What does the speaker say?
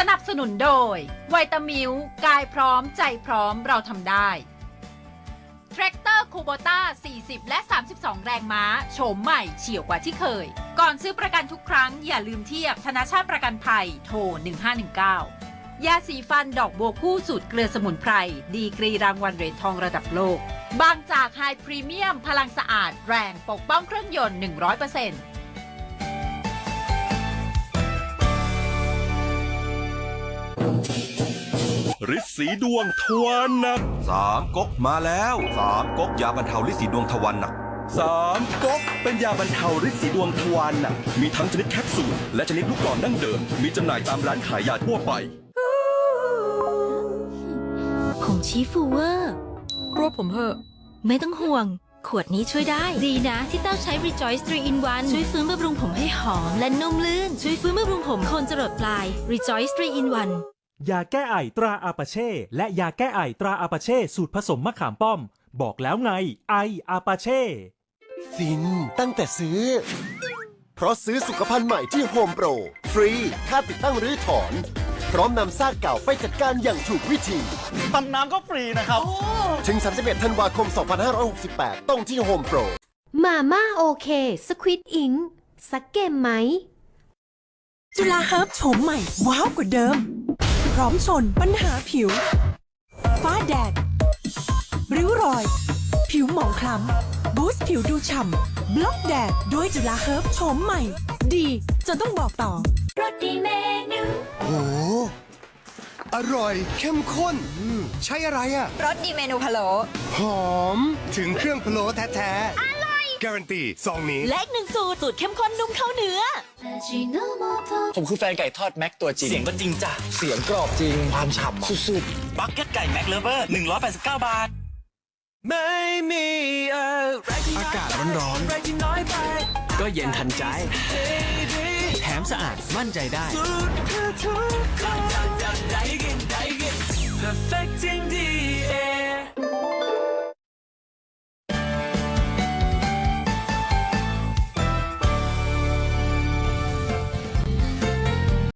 สนับสนุนโดยไวตามิวกายพร้อมใจพร้อมเราทำได้ แทรกเตอร์คูโบต้า 40 และ 32 แรงม้า โฉมใหม่เฉียวกว่าที่เคย ก่อนซื้อประกันทุกครั้งอย่าลืมเทียบธนาชาติประกันภัยโทร 1519 ยาสีฟันดอกบัวคู่สูตรเกลือสมุนไพร ดีกรีรางวัลเหรียญทองระดับโลก บางจากไฮพรีเมียม พลังสะอาด แรงปกป้องเครื่องยนต์ 100% ฤทธิ์สีดวงทวารหนักสามก๊กมาแล้วสามก๊กยาบรรเทาลิสีดวงทวันหนักสามก๊กเป็นยาบรรเทาฤทธิ์สีดวงทวารหนักมีทั้งชนิดแคปซูลและชนิดลูกกรอนดั้งเดิม มีจำหน่ายตามร้านขายยาทั่วไปผงชีฟูเวอร์รวบผมเหอะ ไม่ต้องห่วง ขวดนี้ช่วยได้ ดีนะที่เต้าใช้ Rejoice 3 in 1 ช่วยฟื้นบำรุงผมให้หอมและนุ่มลื่น ช่วยฟื้นบำรุงผมโคนจรดปลาย Rejoice 3 in 1 ยาแก้ไอตราอาปาเช่ และยาแก้ไอตราอาปาเช่สูตรผสมมะขามป้อม บอกแล้วไง ไออาปาเช่ ฟินตั้งแต่ซื้อ เพราะซื้อสุขภัณฑ์ใหม่ที่โฮมโปร ฟรีค่าติดตั้งรื้อถอน พร้อมนำซากเก่าไปจัดการอย่างถูกวิธี ตันน้ำก็ฟรีนะครับ ถึง 31 ธันวาคม 2568 ต้องที่โฮมโปร มาม่าโอเค สควิตอิงสักเกมไหม จุฬาเฮิร์บโฉมใหม่ ว้าวกว่าเดิม พร้อมชนปัญหาผิว ฟ้าแดด ริ้วรอย ผิวหมองคล้ำ บูสต์ผิวดูฉ่ำ บล็อกแดด ด้วยจุฬาเฮิร์บโฉมใหม่ ดีจนต้องบอกต่อรสดีเมนูโอ้อร่อย เข้มข้นอืมใช้อะไรอะรสดีเมนูพะโล้หอม ถึงเครื่องพะโล้แท้ๆ อร่อย การันตีซองนี้ และอีกหนึ่งสูตรสูตรเข้มข้นนุ่มเข้าเนื้อ ผมคือแฟนไก่ทอดแม็กตัวจริง เสียงก็จริงจ้ะ เสียงกรอบจริง ความฉ่ำสุดๆบักเก็ตไก่แม็กเลเวอร์189 บาท ไม่มีอะไรอากาศร้อนๆ ก็เย็นทันใจ แถมสะอาดมั่นใจได้